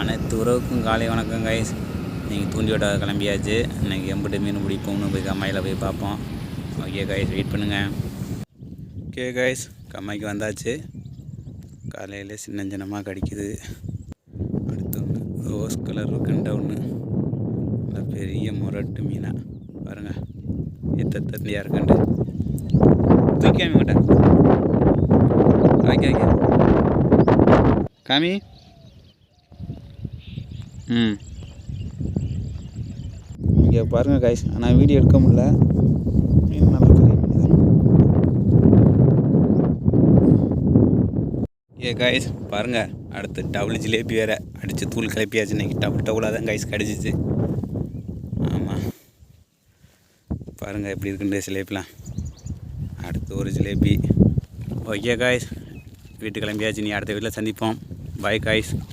அனைத்து உறவுக்கும் காலை வணக்கம் கைஸ் நீங்கள் தூண்டி விட கிளம்பியாச்சு. இன்றைக்கி எம்பிட்டு மீன் பிடிப்போம்னு போய் கம்மாயில் போய் பார்ப்போம். ஓகே கைஸ் வெயிட் பண்ணுங்கள் ஓகே கைஸ் கம்மாய்க்கு வந்தாச்சு. காலையில் சின்ன சின்னமாக கடிக்குது. அடுத்து ஒன்று ரோஸ் கலர் கண்ட ஒன்று பெரிய முரட்டு மீனாக பாருங்கள் எத்த தண்ணியாக இருக்கண்டு தூக்காமி மாட்டேன் ஓகே ஓகே காமி. ம். இங்கே பாருங்கள் காய்ஸ் ஆனால் வீடியோ எடுக்க முடியல. மீன் நல்லா பெரிய மீன். ஏ காய்ஸ் பாருங்கள் அடுத்து டபுள் ஜிலேபி வேறு அடித்து தூள் கிளப்பியாச்சு. இன்றைக்கி டபுள் டபுளாக தான் காய்ஸ் கடிச்சிச்சு. ஆமாம் பாருங்கள் எப்படி இருக்குன்ற ஜிலேபிலாம். அடுத்து ஒரு ஜிலேபி. ஓகே காய்ஸ் வீட்டு கிளம்பியாச்சு. நீ அடுத்த வீட்டில் சந்திப்போம். Bye guys